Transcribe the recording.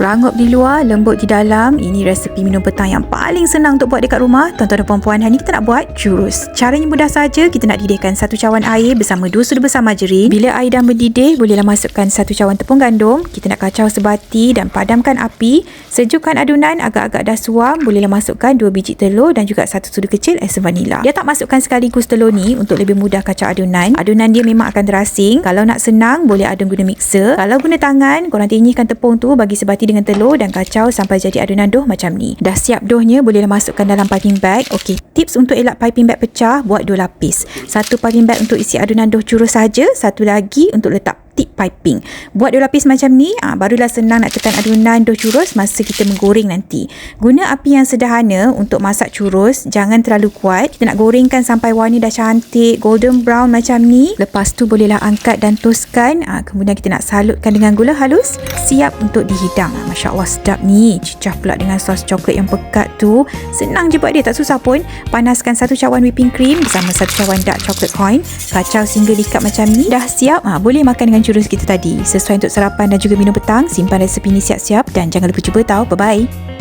Rangup di luar, lembut di dalam. Ini resepi minum petang yang paling senang untuk buat dekat rumah. Tuan-tuan dan puan-puan, hari ni kita nak buat churros. Caranya mudah saja. Kita nak didihkan satu cawan air bersama dua sudu besar margarin. Bila air dah mendidih, bolehlah masukkan satu cawan tepung gandum. Kita nak kacau sebati dan padamkan api. Sejukkan adunan agak-agak dah suam. Bolehlah masukkan dua biji telur dan juga satu sudu kecil es vanila. Dia tak masukkan sekaligus telur ni untuk lebih mudah kacau adunan. Adunan dia memang akan terasing. Kalau nak senang, boleh adun guna mixer. Kalau guna tangan, korang tinggikan tepung tu bagi sebati dengan telur dan kacau sampai jadi adunan doh macam ni. Dah siap dohnya, bolehlah masukkan dalam piping bag. Okey, tips untuk elak piping bag pecah, buat dua lapis. Satu piping bag untuk isi adunan doh churros saja, satu lagi untuk letak tip piping. Buat dua lapis macam ni, ah barulah senang nak tekan adunan dough churros masa kita menggoreng nanti. Guna api yang sederhana untuk masak churros, jangan terlalu kuat. Kita nak gorengkan sampai warna dah cantik, golden brown macam ni. Lepas tu bolehlah angkat dan toskan. Ah kemudian kita nak salutkan dengan gula halus, siap untuk dihidang. Ah, Masya Allah sedap ni. Cicah pula dengan sos coklat yang pekat tu. Senang je buat dia, tak susah pun. Panaskan satu cawan whipping cream bersama satu cawan dark chocolate coin. Kacau sehingga likat macam ni. Dah siap, ah boleh makan dengan churros kita tadi. Sesuai untuk sarapan dan juga minum petang, simpan resepi ni siap-siap dan jangan lupa cuba tau. Bye-bye.